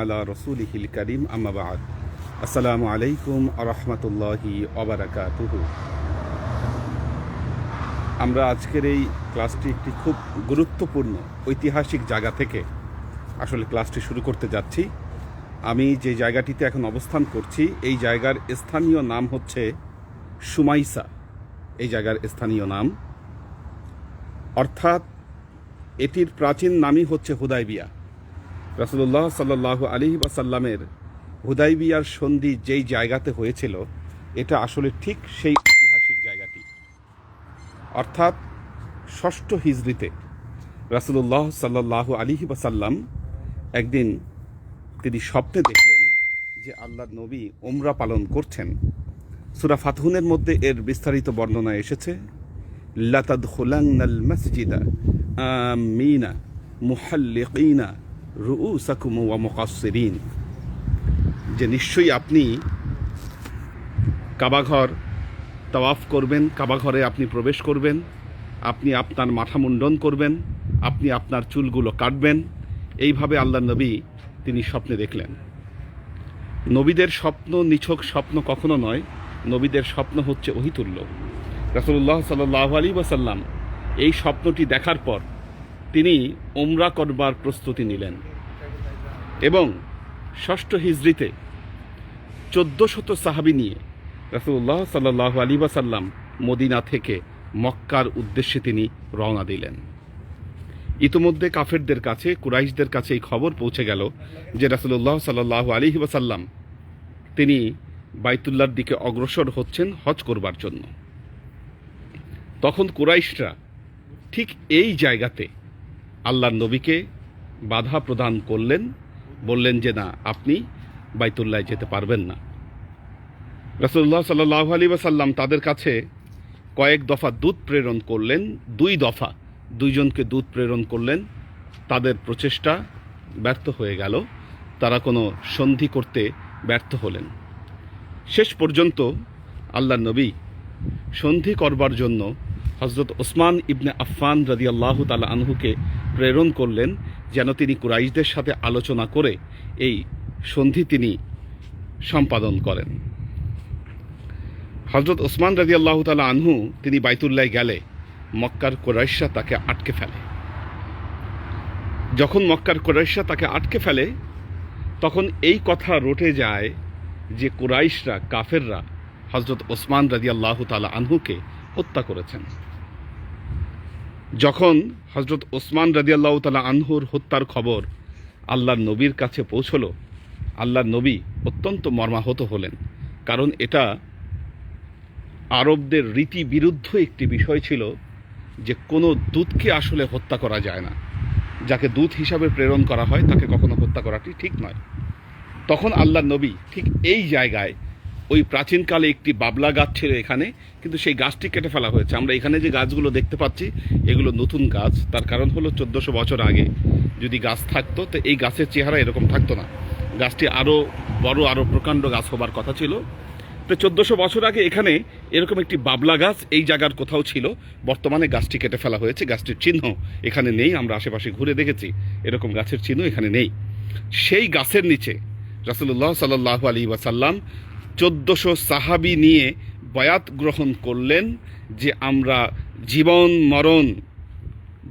আলা আম্মাবাদ আসসালামু আলাইকুম আমরা আজকের এই ক্লাসটি একটি খুব গুরুত্বপূর্ণ, ঐতিহাসিক জায়গা থেকে আসলে ক্লাসটি শুরু করতে যাচ্ছি। আমি যে জায়গাটিতে এখন অবস্থান করছি, এই জায়গার স্থানীয় নাম হচ্ছে সুমাইসা। এই জায়গার স্থানীয় নাম। অর্থাৎ এটির প্রাচীন নামই হচ্ছে হুদাইবিয়া। রাসুল্লাহ সাল্লাহ আলী ওয়াসাল্লামের হুদাইবিয়ার সন্ধি যেই জায়গাতে হয়েছিল, এটা আসলে ঠিক সেই ঐতিহাসিক জায়গাটি। অর্থাৎ ষষ্ঠ হিজড়িতে রাসুল্লাহ সাল্লাহ আলী ওয়াসাল্লাম একদিন তিনি স্বপ্নে দেখলেন যে আল্লাহ নবী ওমরা পালন করছেন। সুরা ফাতহুনের মধ্যে এর বিস্তারিত বর্ণনা এসেছে লাতাদ খুলান্নাল মসজিদা আমিনা মুহাল্লিকিনা রুউসাকুম ওয়া মুকাসসিরিন যে নিশ্চয়ই আপনি কাবাঘর তাওয়াফ করবেন, কাবাঘরে আপনি প্রবেশ করবেন, আপনি আপনার মাথা মুন্ডন করবেন, আপনি আপনার চুলগুলো কাটবেন, এইভাবে আল্লাহ নবী তিনি স্বপ্নে দেখলেন। নবীদের স্বপ্ন নিছক স্বপ্ন কখনো নয়, নবীদের স্বপ্ন হচ্ছে অহিতুল্য রাসুল্লাহ সাল্লাহ আলী ওয়াসাল্লাম এই স্বপ্নটি দেখার পর তিনি ওমরা করবার প্রস্তুতি নিলেন। এবং ষষ্ঠ হিজড়িতে চোদ্দ শত সাহাবি নিয়ে রাসুল্লাহ সাল্লাহ আলী ওয়াসাল্লাম মদিনা থেকে মক্কার উদ্দেশ্যে তিনি রওনা দিলেন। ইতোমধ্যে কাফেরদের কাছে, কুরাইশদের কাছে এই খবর পৌঁছে গেল যে রাসুল্লাহ সাল্লাহ আলী ওয়াসাল্লাম তিনি বাইতুল্লার দিকে অগ্রসর হচ্ছেন হজ করবার জন্য। তখন কুরাইশরা ঠিক এই জায়গাতে আল্লাহর নবীকে বাধা প্রদান করলেন বললেন যে না, আপনি বাইতুল্লায় যেতে পারবেন না। রসুল্লাহ সাল্লাহ আলী ওয়াসাল্লাম তাদের কাছে কয়েক দফা দুধ প্রেরণ করলেন, দুই দফা দুইজনকে দুধ প্রেরণ করলেন। তাদের প্রচেষ্টা ব্যর্থ হয়ে গেল, তারা কোনো সন্ধি করতে ব্যর্থ হলেন। শেষ পর্যন্ত আল্লাহ নবী সন্ধি করবার জন্য হজরত ওসমান ইবনে আফফান রাদি আল্লাহ তালা আনহুকে প্রেরণ করলেন যেন তিনি কুরাইশদের সাথে আলোচনা করে এই সন্ধি তিনি সম্পাদন করেন। হজরত ওসমান রাজি আল্লাহ তালা আনহু তিনি বাইতুল্লায় গেলে মক্কার কোরাইশা তাকে আটকে ফেলে। যখন মক্কার কোরাইশা তাকে আটকে ফেলে, তখন এই কথা রটে যায় যে কুরাইশরা, কাফেররা হজরত ওসমান রাজি আল্লাহ তালা আনহুকে হত্যা করেছেন। যখন হজরত ওসমান রাজি আল্লাহ তালা আনহুর হত্যার খবর আল্লাহর নবীর কাছে পৌঁছল, আল্লাহর নবী অত্যন্ত মর্মাহত হলেন। কারণ এটা আরবদের রীতি বিরুদ্ধ একটি বিষয় ছিল যে কোনো দূতকে আসলে হত্যা করা যায় না। যাকে দূত হিসাবে প্রেরণ করা হয়, তাকে কখনো হত্যা করাটি ঠিক নয়। তখন আল্লাহ নবী ঠিক এই জায়গায় ওই প্রাচীনকালে একটি বাবলা গাছ ছিল এখানে, কিন্তু সেই গাছটি কেটে ফেলা হয়েছে। আমরা এখানে যে গাছগুলো দেখতে পাচ্ছি, এগুলো নতুন গাছ। তার কারণ হলো চোদ্দোশো বছর আগে যদি গাছ থাকতো, তো এই গাছের চেহারা এরকম থাকতো না। গাছটি আরও বড় আরও প্রকাণ্ড গাছ হবার কথা ছিল। তো চোদ্দোশো বছর আগে এখানে এরকম একটি বাবলা গাছ এই জায়গার কোথাও ছিল। বর্তমানে গাছটি কেটে ফেলা হয়েছে। গাছটির চিহ্ন এখানে নেই। আমরা আশেপাশে ঘুরে দেখেছি, এরকম গাছের চিহ্ন এখানে নেই। সেই গাছের নিচে রাসুল্লাহ সাল্লাহ আলী ওয়াসাল্লাম চোদ্দোশো সাহাবি নিয়ে বয়াত গ্রহণ করলেন যে আমরা জীবন, মরণ,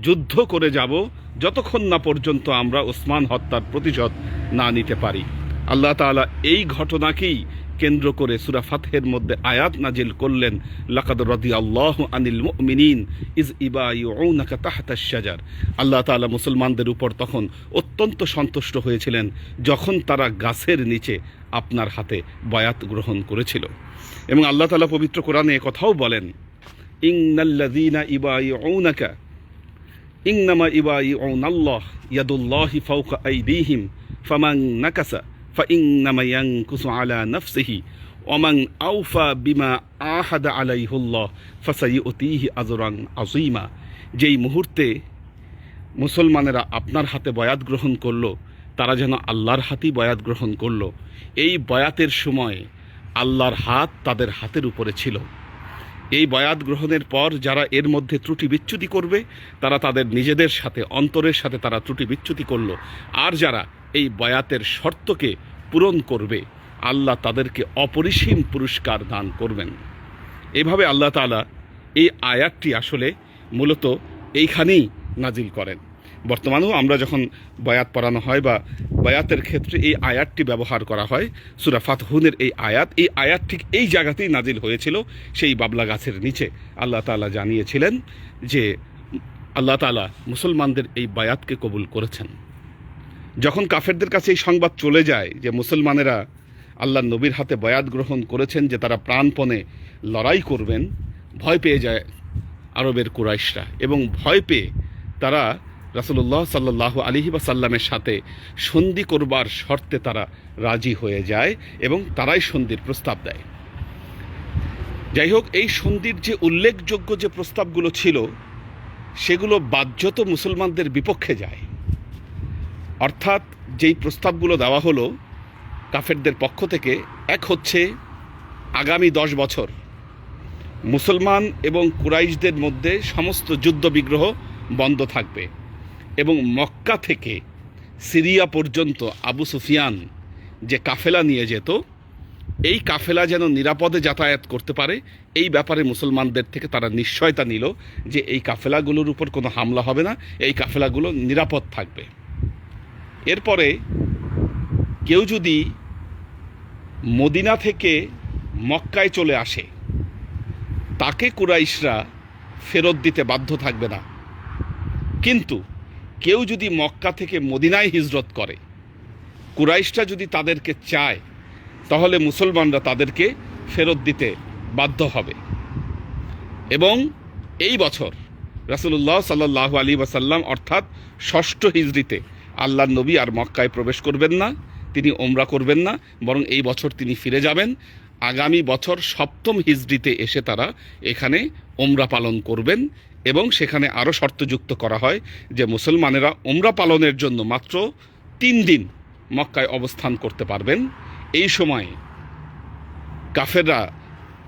যুদ্ধ করে যাব, যতক্ষণ না পর্যন্ত আমরা ওসমান হত্যার প্রতিশোধ না নিতে পারি। আল্লাহ তালা এই ঘটনাকেই কেন্দ্র করে সুরা ফাতহের মধ্যে আয়াত নাজিল করলেন, লাকাদ রদি আল্লাহ আনিল মুমিনিন ইজ ইবাইউনাকা তাহতা শাজার। আল্লাহ তাআলা মুসলমানদের উপর তখন অত্যন্ত সন্তুষ্ট হয়েছিলেন যখন তারা গাছের নিচে আপনার হাতে বয়াত গ্রহণ করেছিল। এবং আল্লাহ তাআলা পবিত্র কোরআনে কথাও বলেন, ইন্নাল্লাযীনা ইবাইউনাকা ইন্নামা ইবাইউনাল্লাহ ইয়াদুল্লাহি ফাওকা আইদিহিম, ফামান নাকাসা। ফাইনামাইয়াং কুসু আলা নফসিহি ওমাং আউফা বিমা আলাই আলাইহুল্লাহ ফাসাই অতিহি আজরাং আজিমা যেই মুহূর্তে মুসলমানেরা আপনার হাতে বয়াত গ্রহণ করল, তারা যেন আল্লাহর হাতেই বয়াত গ্রহণ করল। এই বয়াতের সময় আল্লাহর হাত তাদের হাতের উপরে ছিল। এই বয়াত গ্রহণের পর যারা এর মধ্যে ত্রুটি বিচ্যুতি করবে, তারা তাদের নিজেদের সাথে, অন্তরের সাথে তারা ত্রুটি বিচ্যুতি করল। আর যারা এই বয়াতের শর্তকে পূরণ করবে, আল্লাহ তাদেরকে অপরিসীম পুরস্কার দান করবেন। এভাবে আল্লাহ তালা এই আয়াতটি আসলে মূলত এইখানেই নাজিল করেন। বর্তমানেও আমরা যখন বয়াত পড়ানো হয় বা বয়াতের ক্ষেত্রে এই আয়াতটি ব্যবহার করা হয়, সুরা ফাতহুনের এই আয়াত এই আয়াত ঠিক এই জায়গাতেই নাজিল হয়েছিল সেই বাবলা গাছের নিচে। আল্লাহ তাআলা জানিয়েছিলেন যে আল্লাহ তাআলা মুসলমানদের এই বায়াতকে কবুল করেছেন। যখন কাফেরদের কাছে এই সংবাদ চলে যায় যে মুসলমানেরা আল্লাহ নবীর হাতে বয়াত গ্রহণ করেছেন যে তারা প্রাণপণে লড়াই করবেন, ভয় পেয়ে যায় আরবের কুরাইশরা এবং ভয় পেয়ে তারা রাসূলুল্লাহ সাল্লাহ আলিহি বা সাল্লামের সাথে সন্ধি করবার শর্তে তারা রাজি হয়ে যায় এবং তারাই সন্ধির প্রস্তাব দেয়। যাই হোক এই সন্ধির যে উল্লেখযোগ্য যে প্রস্তাবগুলো ছিল, সেগুলো বাধ্যত মুসলমানদের বিপক্ষে যায়। অর্থাৎ, যেই প্রস্তাবগুলো দেওয়া হলো, কাফেরদের পক্ষ থেকে, এক হচ্ছে, আগামী দশ বছর মুসলমান এবং কুরাইশদের মধ্যে সমস্ত যুদ্ধবিগ্রহ বন্ধ থাকবে। এবং মক্কা থেকে সিরিয়া পর্যন্ত আবু সুফিয়ান যে কাফেলা নিয়ে যেত, এই কাফেলা যেন নিরাপদে যাতায়াত করতে পারে, এই ব্যাপারে মুসলমানদের থেকে তারা নিশ্চয়তা নিল যে এই কাফেলাগুলোর উপর কোনো হামলা হবে না, এই কাফেলাগুলো নিরাপদ থাকবে। এরপরে কেউ যদি মদিনা থেকে মক্কায় চলে আসে, তাকে কুরাইশরা ফেরত দিতে বাধ্য থাকবে না। কিন্তু কেউ যদি মক্কা থেকে মদিনায় হিজরত করে, কুরাইশরা যদি তাদেরকে চায়, তাহলে মুসলমানরা তাদেরকে ফেরত দিতে বাধ্য হবে। এবং এই বছর রাসূলুল্লাহ সাল্লাহ আলী ওয়াসাল্লাম অর্থাৎ ষষ্ঠ হিজরিতে আল্লাহ নবী আর মক্কায় প্রবেশ করবেন না, তিনি ওমরা করবেন না, বরং এই বছর তিনি ফিরে যাবেন। আগামী বছর সপ্তম হিজরিতে এসে তারা এখানে ওমরা পালন করবেন এবং সেখানে আরও শর্তযুক্ত করা হয় যে মুসলমানেরা ওমরা পালনের জন্য মাত্র তিন দিন মক্কায় অবস্থান করতে পারবেন। এই সময় কাফেররা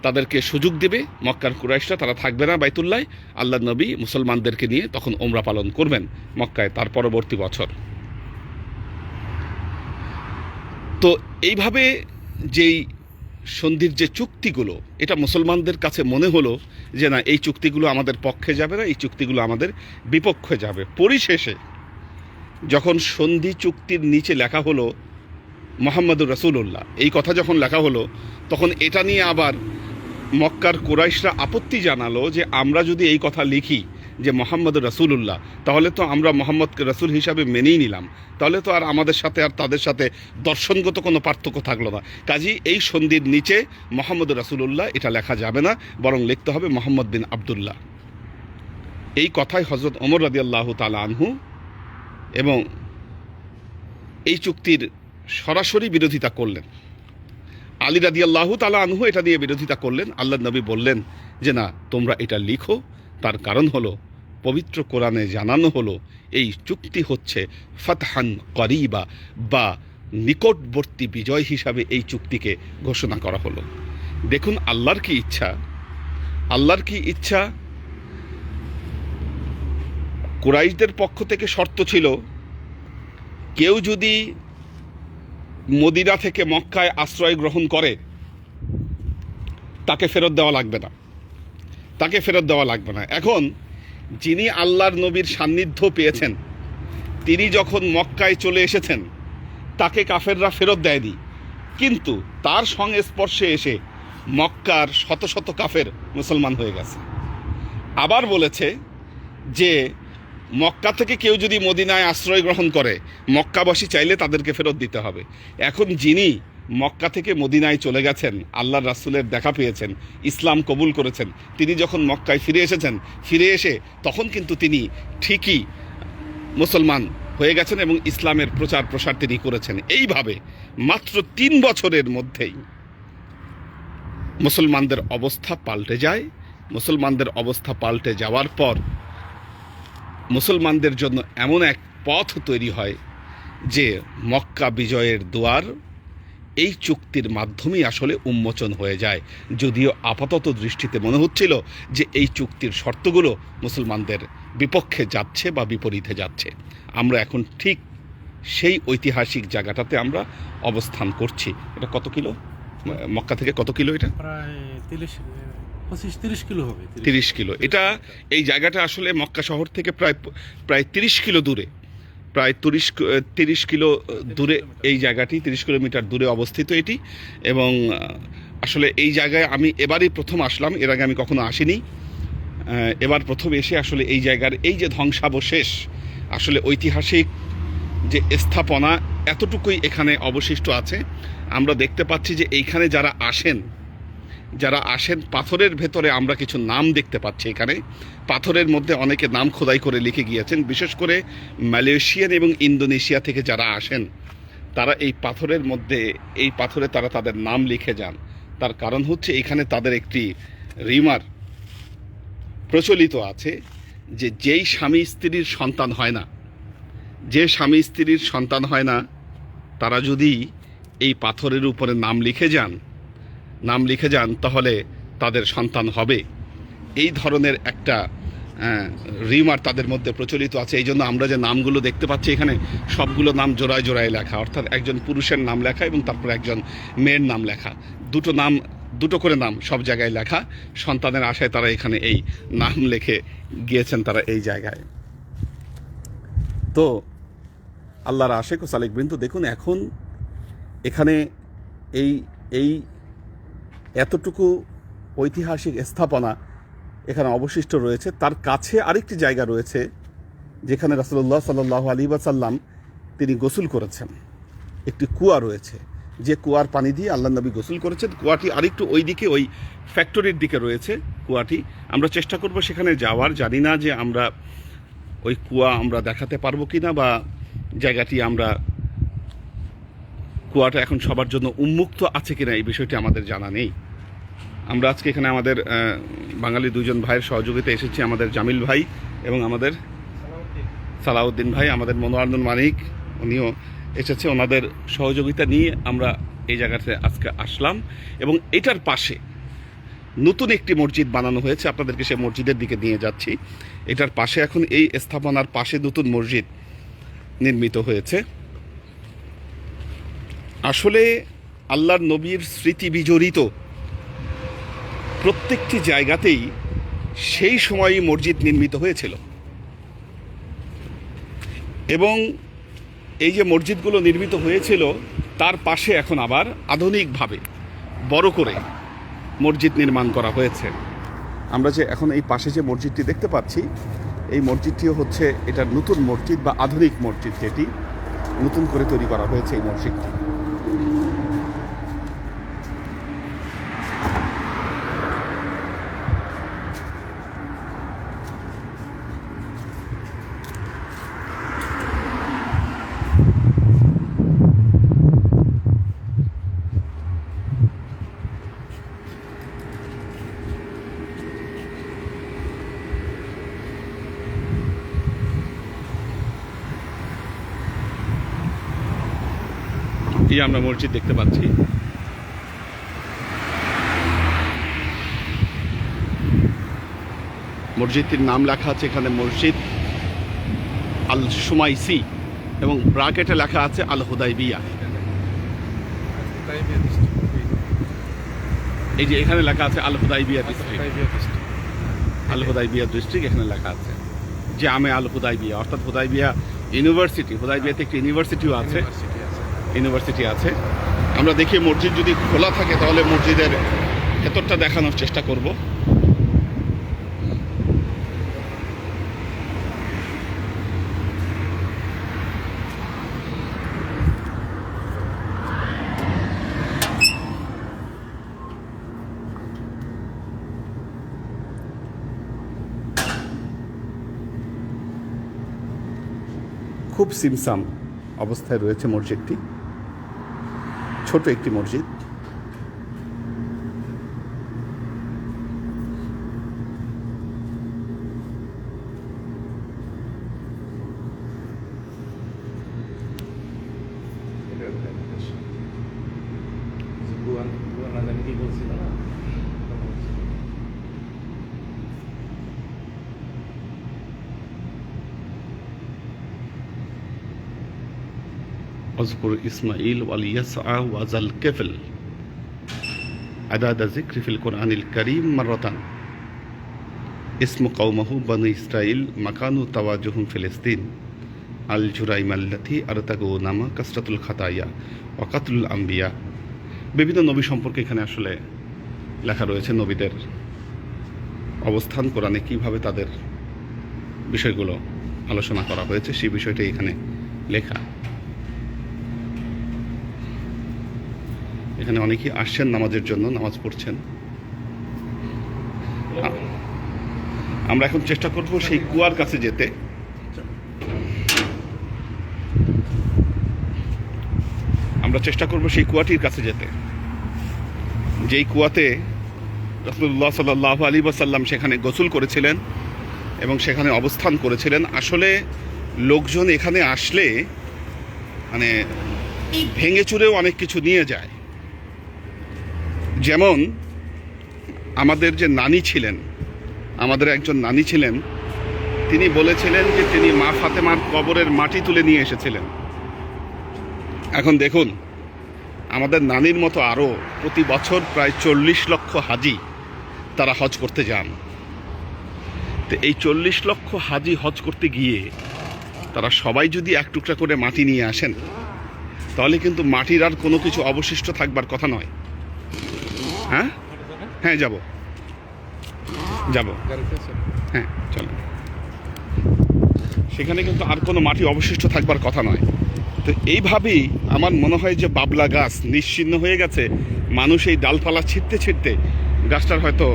তাদেরকে সুযোগ দেবে, মক্কার কুরাইশরা, তারা থাকবে না বাইতুল্লায় আল্লাহ নবী মুসলমানদেরকে নিয়ে তখন ওমরা পালন করবেন মক্কায় তার পরবর্তী বছর। তো এইভাবে যেই সন্ধির যে চুক্তিগুলো, এটা মুসলমানদের কাছে মনে হলো যে না, এই চুক্তিগুলো আমাদের পক্ষে যাবে না, এই চুক্তিগুলো আমাদের বিপক্ষে যাবে। পরিশেষে যখন সন্ধি চুক্তির নিচে লেখা হলো মোহাম্মদুর রসুল্লাহ এই কথা যখন লেখা হলো, তখন এটা নিয়ে আবার মক্কার কোরাইশরা আপত্তি জানালো যে আমরা যদি এই কথা লিখি যে মোহাম্মদ রসুল্লাহ তাহলে তো আমরা মোহাম্মদকে রসুল হিসাবে মেনেই নিলাম। তাহলে তো আর আমাদের সাথে আর তাদের সাথে দর্শনগত কোনো পার্থক্য থাকল না। কাজী এই সন্ধির নিচে মোহাম্মদ রসুল্লাহ এটা লেখা যাবে না, বরং লিখতে হবে মোহাম্মদ বিন আবদুল্লাহ। এই কথাই হজরত ওমর রাদিয়াল্লাহ তালা আনহু এবং এই চুক্তির সরাসরি বিরোধিতা করলেন। আলী রাদি আল্লাহ তালা আনহু এটা দিয়ে বিরোধিতা করলেন। আল্লাহ নবী বললেন যে, না, তোমরা এটা লিখো। তার কারণ হলো পবিত্র কোরআনে জানানো হলো, এই চুক্তি হচ্ছে ফতহান করিবা বা নিকটবর্তী বিজয় হিসাবে এই চুক্তিকে ঘোষণা করা হলো। দেখুন, আল্লাহর কি ইচ্ছা? আল্লাহর কি ইচ্ছা? কুরাইশদের পক্ষ থেকে শর্ত ছিল, কেউ যদি মদিনা থেকে মক্কায় আশ্রয় গ্রহণ করে, তাকে ফেরত দেওয়া লাগবে না। তাকে ফেরত দেওয়া লাগবে না। এখন যিনি আল্লাহর নবীর সান্নিধ্য পেয়েছেন, তিনি যখন মক্কায় চলে এসেছেন, তাকে কাফেররা ফেরত দেয়নি। কিন্তু তার সংস্পর্শে এসে মক্কার শত শত কাফের মুসলমান হয়ে গেছে। আবার বলেছে যে, মক্কা থেকে কেউ যদি মদিনায় আশ্রয় গ্রহণ করে, মক্কাবাসী চাইলে তাদেরকে ফেরত দিতে হবে। এখন যিনি মক্কা থেকে মদিনায় চলে গেছেন আল্লাহ রাসুলের দেখা পেয়েছেন, ইসলাম কবুল করেছেন। তিনি যখন মক্কায় ফিরে এসেছেন, ফিরে এসে তখন কিন্তু তিনি ঠিকই মুসলমান হয়ে গেছেন এবং ইসলামের প্রচার প্রসার তিনি করেছেন। এইভাবে মাত্র তিন বছরের মধ্যেই মুসলমানদের অবস্থা পাল্টে যায়। মুসলমানদের অবস্থা পাল্টে যাওয়ার পর মুসলমানদের জন্য এমন এক পথ তৈরি হয় যে মক্কা বিজয়ের দুয়ার এই চুক্তির মাধ্যমেই আসলে উন্মোচন হয়ে যায়। যদিও আপাতত দৃষ্টিতে মনে হচ্ছিল যে এই চুক্তির শর্তগুলো মুসলমানদের বিপক্ষে যাচ্ছে বা বিপরীতে যাচ্ছে। আমরা এখন ঠিক সেই ঐতিহাসিক জায়গাটাতে আমরা অবস্থান করছি। এটা কত কিলো? মক্কা থেকে কত কিলো এটা? প্রায় তিরিশ পঁচিশ তিরিশ কিলো হবে তিরিশ কিলো। এটা এই জায়গাটা আসলে মক্কা শহর থেকে প্রায় প্রায় তিরিশ কিলো দূরে। প্রায় তিরিশ তিরিশ কিলো দূরে এই জায়গাটি, তিরিশ কিলোমিটার দূরে অবস্থিত এটি। এবং আসলে এই জায়গায় আমি এবারই প্রথম আসলাম, এর আগে আমি কখনো আসিনি। এবার প্রথম এসে আসলে এই জায়গার এই যে ধ্বংসাবশেষ, আসলে ঐতিহাসিক যে স্থাপনা, এতটুকুই এখানে অবশিষ্ট আছে। আমরা দেখতে পাচ্ছি যে এইখানে যারা আসেন যারা আসেন পাথরের ভেতরে, আমরা কিছু নাম দেখতে পাচ্ছি এখানে। পাথরের মধ্যে অনেকে নাম খোদাই করে লিখে গিয়েছেন। বিশেষ করে মালয়েশিয়ান এবং ইন্দোনেশিয়া থেকে যারা আসেন, তারা এই পাথরের মধ্যে, এই পাথরে তারা তাদের নাম লিখে যান। তার কারণ হচ্ছে এখানে তাদের একটি রিমার প্রচলিত আছে যে যেই স্বামী স্ত্রীর সন্তান হয় না, যে স্বামী স্ত্রীর সন্তান হয় না, তারা যদি এই পাথরের উপরে নাম লিখে যান নাম লিখে যান, তাহলে তাদের সন্তান হবে। এই ধরনের একটা রিমার তাদের মধ্যে প্রচলিত আছে। এই জন্য আমরা যে নামগুলো দেখতে পাচ্ছি এখানে, সবগুলো নাম জোড়ায় জোড়ায় লেখা। অর্থাৎ একজন পুরুষের নাম লেখা এবং তারপর একজন মেয়ের নাম লেখা। দুটো নাম, দুটো করে নাম সব জায়গায় লেখা। সন্তানের আশায় তারা এখানে এই নাম লিখে গিয়েছেন তারা এই জায়গায়। তো, আল্লাহর আশেক ও সালেক বিন্দু, দেখুন এখন এখানে এই এই এতটুকু ঐতিহাসিক স্থাপনা এখানে অবশিষ্ট রয়েছে। তার কাছে আরেকটি জায়গা রয়েছে, যেখানে রাসুল্লাহ সাল্লাহ আলী সাল্লাম তিনি গোসল করেছেন। একটি কুয়া রয়েছে। যে কুয়ার পানি দিয়ে আল্লাহ নবী গোসল করেছেন। কুয়াটি আরেকটু ওই দিকে ওই ফ্যাক্টরির দিকে রয়েছে কুয়াটি। আমরা চেষ্টা করব সেখানে যাওয়ার। জানি না যে আমরা ওই কুয়া আমরা দেখাতে পারব কি না বা জায়গাটি আমরা কুয়াটা এখন সবার জন্য উন্মুক্ত আছে কিনা এই বিষয়টি আমাদের জানা নেই। আমরা আজকে এখানে আমাদের বাঙালি দুজন ভাইয়ের সহযোগিতা এসেছি, আমাদের জামিল ভাই এবং আমাদের সালাউদ্দিন ভাই, আমাদের মনোয়ারন্দন মানিক, উনিও এসেছে ওনাদের সহযোগিতা নিয়ে আমরা এই জায়গাতে আজকে আসলাম এবং এটার পাশে নতুন একটি মসজিদ বানানো হয়েছে, আপনাদেরকে সে মসজিদের দিকে নিয়ে যাচ্ছি। এটার পাশে এখন এই স্থাপনার পাশে নতুন মসজিদ নির্মিত হয়েছে। আসলে আল্লাহর নবীর স্মৃতি বিজড়িত। প্রত্যেকটি জায়গাতেই সেই সময়ই মসজিদ নির্মিত হয়েছিল। এবং এই যে মসজিদগুলো নির্মিত হয়েছিল, তার পাশে এখন আবার আধুনিকভাবে বড় করে মসজিদ নির্মাণ করা হয়েছে। আমরা যে এখন এই পাশে যে মসজিদটি দেখতে পাচ্ছি, এই মসজিদটিও হচ্ছে এটা নতুন মসজিদ বা আধুনিক মসজিদ যেটি নতুন করে তৈরি করা হয়েছে এই মসজিদটি। Thank you. এই আমরা মসজিদ দেখতে পাচ্ছি। মসজিদটির নাম লেখা আছে এখানে মসজিদ আল সুমাইসি এবং ব্রাকেটে লেখা আছে আল হুদাইবিয়া। এই যে এখানে লেখা আছে Al Hudaibiya district. Al Hudaibiya district. এখানে লেখা আছে। যে আমে আল হুদাইবিয়া অর্থাৎ হুদাইবিয়া ইউনিভার্সিটি। হুদাইবিয়াতে একটি ইউনিভার্সিটিও আছে। ইউনিভার্সিটি আছে। আমরা দেখি মসজিদ যদি খোলা থাকে তাহলে মসজিদের ভেতরটা দেখানোর চেষ্টা করব। খুব সিমসাম অবস্থায় রয়েছে মসজিদটি। ছোট একটি মসজিদ বলছি না اذكر إسماعيل واليسع وذا الكفل عدد ذكر في القرآن الكريم مرة اسم قومه بني إسرائيل مكان تواجههم فلسطين الجرائم التي أرتقوا নামা কাসরাতুল খাতাইয়া ওয়াকাতুল আম্বিয়া বিভিন্ন নবী সম্পর্কে এখানে আসলে লেখা রয়েছে নবীদের অবস্থান কোরআনে কিভাবে তাদের বিষয়গুলো আলোচনা করা হয়েছে সেই বিষয়টাই এখানে লেখা এখানে অনেকেই আসছেন নামাজের জন্য নামাজ পড়ছেন। আমরা এখন চেষ্টা করব সেই কুয়ার কাছে যেতে। আমরা চেষ্টা করব সেই কুয়াটির কাছে যেতে। যেই কুয়াতে রসুল্লাহ সাল্লাহ আলী বাসাল্লাম সেখানে গোসল করেছিলেন এবং সেখানে অবস্থান করেছিলেন। আসলে লোকজন এখানে আসলে মানে ভেঙে চুরেও অনেক কিছু নিয়ে যায়। যেমন আমাদের যে নানি ছিলেন, আমাদের একজন নানি ছিলেন, তিনি বলেছিলেন যে তিনি মা ফাতেমার কবরের মাটি তুলে নিয়ে এসেছিলেন। এখন দেখুন, আমাদের নানির মতো আরও প্রতি বছর প্রায় চল্লিশ লক্ষ হাজি তারা হজ করতে যান। তো এই চল্লিশ লক্ষ হাজি হজ করতে গিয়ে তারা সবাই যদি এক টুকরা করে মাটি নিয়ে আসেন, তাহলে কিন্তু মাটির আর কোনো কিছু অবশিষ্ট থাকবার কথা নয়। হ্যাঁ? হ্যাঁ যাব। যাব। হ্যাঁ চলো। সেখানে কিন্তু আর কোনো মাটি অবশিষ্ট থাকবার কথা নয়। তো এইভাবেই আমার মনে হয় যে বাবলা গাছ নিশ্চিহ্ন হয়ে গেছে। মানুষ এই ডালপালা ছিটতে ছিটতে গাছটার হয়তো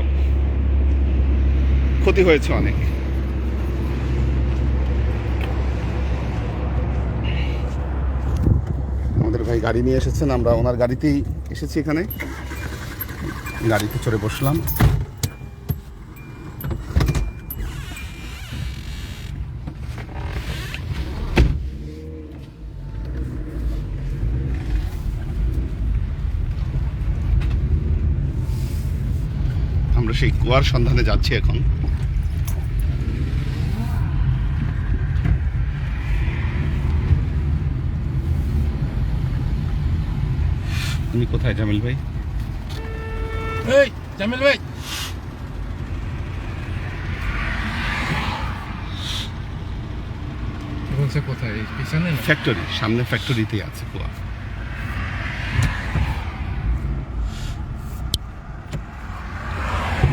ক্ষতি হয়েছে অনেক। আমাদের ভাই গাড়ি নিয়ে এসেছেন, আমরা ওনার গাড়িতেই এসেছি এখানে। গাড়িতে চড়ে বসলাম। আমরা সেই কুয়ার সন্ধানে যাচ্ছি এখন। উনি কোথায় জামিল ভাই? এই জামিল ভাই। বলছে কোথায়? পিছনে ফ্যাক্টরি সামনে ফ্যাক্টরিতেই আছে কুয়া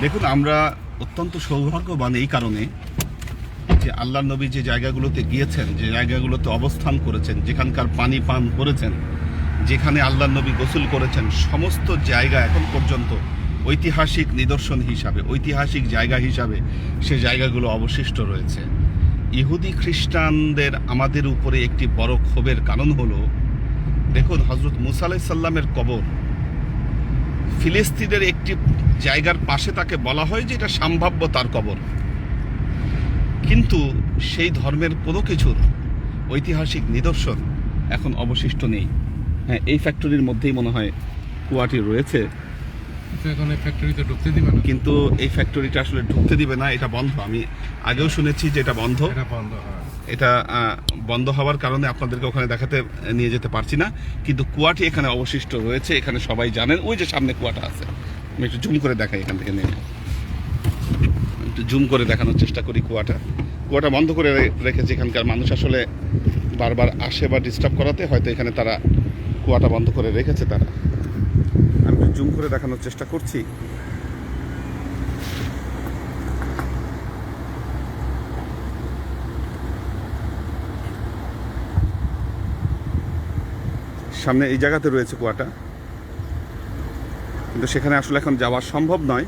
দেখুন আমরা অত্যন্ত সৌভাগ্যবান এই কারণে যে আল্লাহ নবী যে জায়গাগুলোতে গিয়েছেন যে জায়গাগুলোতে অবস্থান করেছেন যেখানকার পানি পান করেছেন যেখানে আল্লাহ নবী গোসল করেছেন, সমস্ত জায়গা এখন পর্যন্ত ঐতিহাসিক নিদর্শন হিসাবে, ঐতিহাসিক জায়গা হিসাবে সে জায়গাগুলো অবশিষ্ট রয়েছে। ইহুদি খ্রিস্টানদের আমাদের উপরে একটি বড় ক্ষোভের কারণ হলো, দেখুন হজরত মুসা আলাইহিস সাল্লামের কবর। ফিলিস্তিনের একটি জায়গার পাশে তাকে বলা হয় যে এটা সম্ভাব্য তার কবর। কিন্তু সেই ধর্মের কোনো কিছুর ঐতিহাসিক নিদর্শন এখন অবশিষ্ট নেই। হ্যাঁ এই ফ্যাক্টরির মধ্যেই মনে হয় কুয়াটি রয়েছে। কিন্তু এই ফ্যাক্টরিতে ঢুকতে দিবে না। কিন্তু এই ফ্যাক্টরিটা আসলে ঢুকতে দিবে না এটা বন্ধ। আমি আগেও শুনেছি যে এটা বন্ধ। এটা বন্ধ এটা বন্ধ হওয়ার কারণে আপনাদেরকে ওখানে দেখাতে নিয়ে যেতে পারছি না। কিন্তু কুয়াটি এখানে অবশিষ্ট রয়েছে এখানে সবাই জানেন। ওই যে সামনে কুয়াটা আছে। আমি একটু জুম করে দেখাই এখান থেকে নিয়ে একটু জুম করে দেখানোর চেষ্টা করি কুয়াটা। কুয়াটা বন্ধ করে রেখেছে এখানকার মানুষ আসলে বারবার আসে বা ডিস্টার্ব করাতে। হয়তো এখানে তারা কুয়াটা বন্ধ করে রেখেছে তারা। আমি একটু জুম করে দেখানোর চেষ্টা করছি। সামনে এই জায়গাতে রয়েছে কুয়াটা। কিন্তু সেখানে আসলে এখন যাওয়া সম্ভব নয়,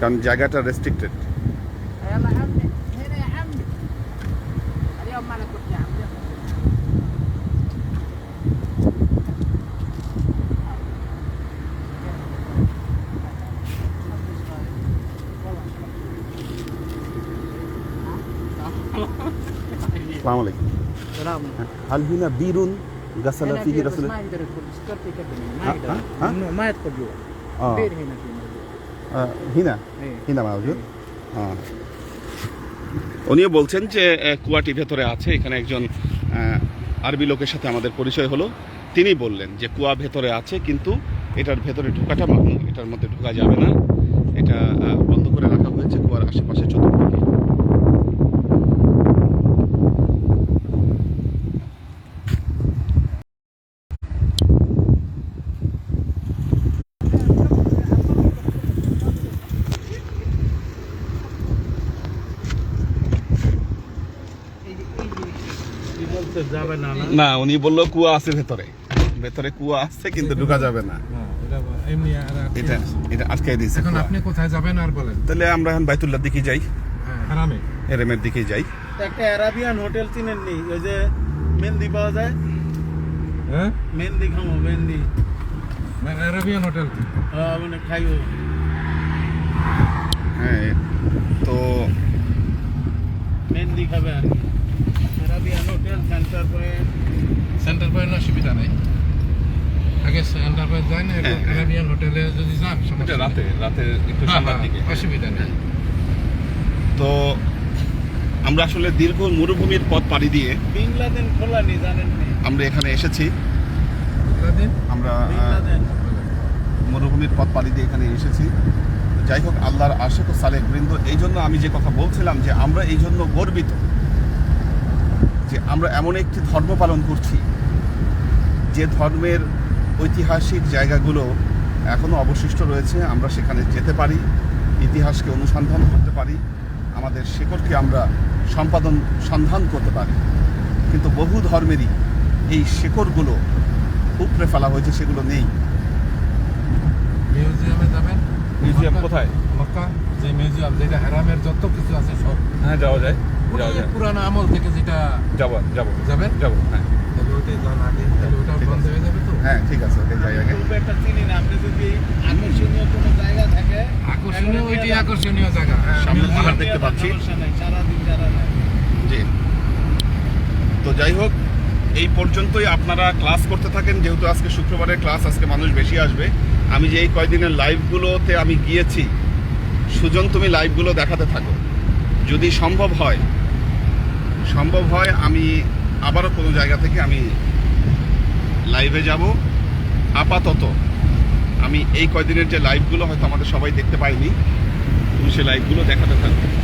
কারণ জায়গাটা রেস্ট্রিক্টেড সালাম আলাইকুম سلام হাল হিনা বীরুন غسل هنا فيه في بس رسول ما يقدر يدخل سكرتي كده ما ها؟ يقدر ها؟ ها؟ ممنوع ما يدخل جوا اه بير هنا في موجود আহ, হিনা ايه হিনা মাউজুদ হ্যাঁ উনিও বলছেন যে আহ, কুয়াটি ভেতরে আছে এখানে একজন আহ, আরবি লোকের সাথে আমাদের পরিচয় হলো তিনি বললেন যে কুয়া ভেতরে আছে কিন্তু এটার ভেতরে ঢোকাটা মামনু এটার মধ্যে ঢোকা যাবে না এটা আহ, বন্ধ করে রাখা হয়েছে কুয়ার আশেপাশে চতুর্দিকে না না না উনি বলল কুয়া আছে ভেতরে। ভেতরে কুয়া আছে কিন্তু ঢোকা যাবে না। এমনি এটা এটা আটকে দিয়েছে এখন আপনি কোথায় যাবেন আর বলেন? তাহলে আমরা এখন বাইতুল্লার দিকে যাই। হ্যাঁ হারামে। এরমের দিকে যাই। একটা অ্যারাবিয়ান হোটেল চিনেননি? ওই যে মেহেন্দি পাওয়া যায়? হ্যাঁ? মেহেন্দি খামো মেহেন্দি। অ্যারাবিয়ান হোটেল আহ, মানে খাইও হ্যাঁ তো মেহেন্দি খাবে আর কি। Arabian hotel center point center point অসুবিধা নেই। আগে সেন্টার পয়েন্ট যাই না হ্যাঁ। হোটেলে যদি যান সমস্যা নেই। রাতে একটু হ্যাঁ, হ্যাঁ, অসুবিধা নেই। তো আমরা আসলে দীর্ঘ মরুভূমির পথ পাড়ি দিয়ে বিংলাদেন খোলা নি? জানেন আমরা এখানে এসেছি। আমরা মরুভূমির পথ পাড়ি দিয়ে এখানে এসেছি। যাই হোক আল্লাহর আশেক ও সালেক বৃন্দ এই জন্য আমি যে কথা বলছিলাম যে আমরা এই জন্য গর্বিত। যে আমরা এমন একটি ধর্ম পালন করছি যে ধর্মের ঐতিহাসিক জায়গাগুলো এখনও অবশিষ্ট রয়েছে আমরা সেখানে যেতে পারি ইতিহাসকে অনুসন্ধান করতে পারি আমাদের শেকড়কে আমরা সম্পাদন সন্ধান করতে পারি। কিন্তু বহু ধর্মেরই এই শেকড়গুলো উপড়ে ফেলা হয়েছে সেগুলো নেই। মিউজিয়ামে যাবেন? মিউজিয়াম কোথায়? মক্কা? যে মিউজিয়াম যেটা হারামের যত কিছু আছে সব। হ্যাঁ যাওয়া যায়। পুরানো আমল থেকে যেটা যাব যাব। যাবেন যাব হ্যাঁ। তাহলে ওইটাই যান আগে তাহলে ওটা ঠিক বন্ধ আছে। হয়ে যাবে তো? হ্যাঁ ঠিক আছে যাই আগে। খুব একটা চিনি না আপনি যদি আকর্ষণীয় কোনো জায়গা থাকে আকর্ষণীয় জায়গা হ্যাঁ, সামনে পাহাড় দেখতে পাচ্ছি। সারাদিন যারা নাই। জি। তো যাই হোক এই পর্যন্তই আপনারা ক্লাস করতে থাকেন যেহেতু আজকে শুক্রবারের ক্লাস আজকে মানুষ বেশি আসবে। আমি যে এই কয়দিনের লাইভগুলোতে আমি গিয়েছি সুজন তুমি লাইভগুলো দেখাতে থাকো। যদি সম্ভব হয় সম্ভব হয় আমি আবারও কোনো জায়গা থেকে আমি লাইভে যাব। আপাতত আমি এই কয়দিনের যে লাইভগুলো হয়তো আমাদের সবাই দেখতে পাইনি তুমি সে লাইভগুলো দেখাতে থাকো।